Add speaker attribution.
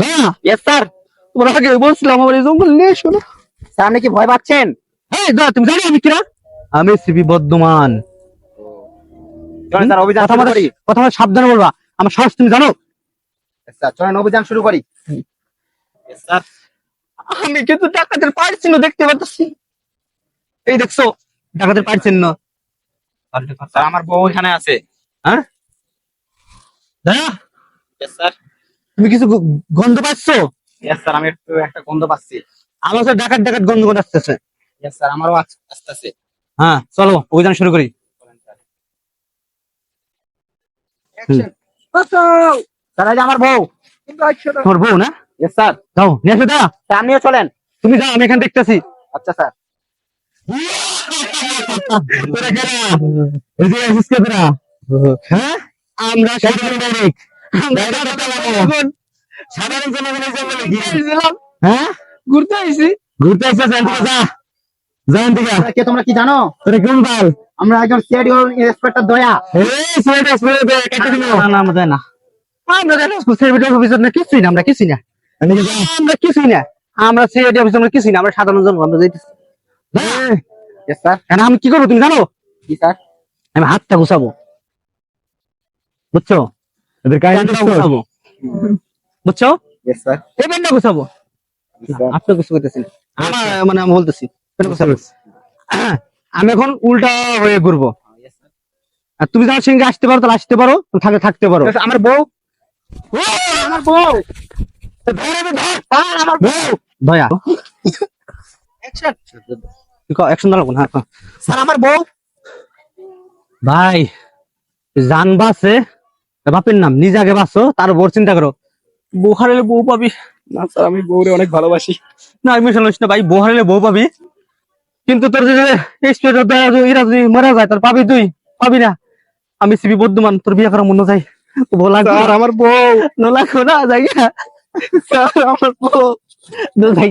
Speaker 1: দয়া
Speaker 2: yes sir
Speaker 1: তোমার আগে বলছিলাম আমার এই জঙ্গল নিয়ে এসো না।
Speaker 2: স্যার আপনি কি ভয় পাচ্ছেন?
Speaker 1: হ্যাঁ তুমি জানো আমি কিরা? আমি সিবি বর্ধমান।
Speaker 2: স্যার অভিযান শুরু করি।
Speaker 1: কথা সাবধানে বলবা। আমার সাহস তুমি জানো?
Speaker 2: স্যার চলেন অভিযান শুরু করি। স্যার
Speaker 1: আমি কিন্তু ডাকাতের পায়ের চিহ্ন দেখতে পাচ্ছি। এই দেখছ ডাকাতের পায়ের চিহ্ন।
Speaker 2: স্যার আমার বউ এখানে আছে।
Speaker 1: হ্যাঁ?
Speaker 2: ইয়েস স্যার
Speaker 1: তুমি কিছু গন্ধ পাচ্ছো?
Speaker 2: স্যার আমি একটু একটা গন্ধ পাচ্ছি।
Speaker 1: আমার তো ডাকাত ডাকাত গন্ধ গন্ধ আসতেছে।
Speaker 2: স্যার আমারও আসতেছে।
Speaker 1: হ্যাঁ চলো অভিযান শুরু করি।
Speaker 2: চলেন স্যার স্যার এই যে আমার বউ।
Speaker 1: তোমার বউ না?
Speaker 2: স্যার
Speaker 1: যাও নিয়ে আসো দয়া
Speaker 2: স্যার চলেন।
Speaker 1: তুমি যাও আমি এখানে দেখতেছি।
Speaker 2: আচ্ছা স্যার?
Speaker 1: হ্যাঁ? আমরা সাধারণ জনগণের গিয়েছিলাম। হ্যাঁ? ঘুরতে আইছি। ঘুরতে যা। যান থেকে।
Speaker 2: তোমরা কে তোমরা কি জানো
Speaker 1: তোরা কোন দল?
Speaker 2: আমরা একজন সিআইডি ইন্সপেক্টর দয়া
Speaker 1: এই, ছেলেটা স্কুলে দে, কেটে দিবো। আমরা জানি না। আমরা জানি না, অফিসার না, কিছুই না, আমরা কিছুই না। আমরা কিছুই না। আমরা সিআইডি অফিসার আমরা কিছুই না, আমরা সাধারণ জনগণ, আমরা যাইতেছি।
Speaker 2: স্যার
Speaker 1: এখন আমি কি করব তুমি জানো
Speaker 2: কি স্যার
Speaker 1: আমি হাতটা ঘুষাবো বুঝছ এদের কাহিনীটা ঘুষাবো বুঝছ? এই পেনটা ঘুষাবো আপনি কিছু করতেছি না। আমার মানে আমি বলতেছি আমি এখন উল্টা হয়ে ঘুরবো। আর তুমি যখন সঙ্গে আসতে পারো তাহলে আসতে পারো থাকলে থাকতে পারো।
Speaker 2: আমার বউ।
Speaker 1: আমার বউ। আমার বউ। দয়া। না? হ্যাঁ
Speaker 2: আমার বউ।
Speaker 1: ভাই জান বাসে বাপের নাম নিজে আগে বাঁচো তার বড় চিন্তা করো। বউ হারালে বউ পাবি।
Speaker 2: না স্যার আমি বউরে অনেক ভালোবাসি।
Speaker 1: না আমি শুনিস না ভাই বউ হারালে বউ পাবি। কিন্তু তোর যদি এরা যদি মারা যায় তোর পাবি তুই? পাবি না। আমি সিবি বর্ধমান তোর বিয়ে করার মনে যাই লাগবে।
Speaker 2: স্যার আমার বউ।
Speaker 1: না লাগবে না যাই
Speaker 2: স্যার আমার বউ।
Speaker 1: যাই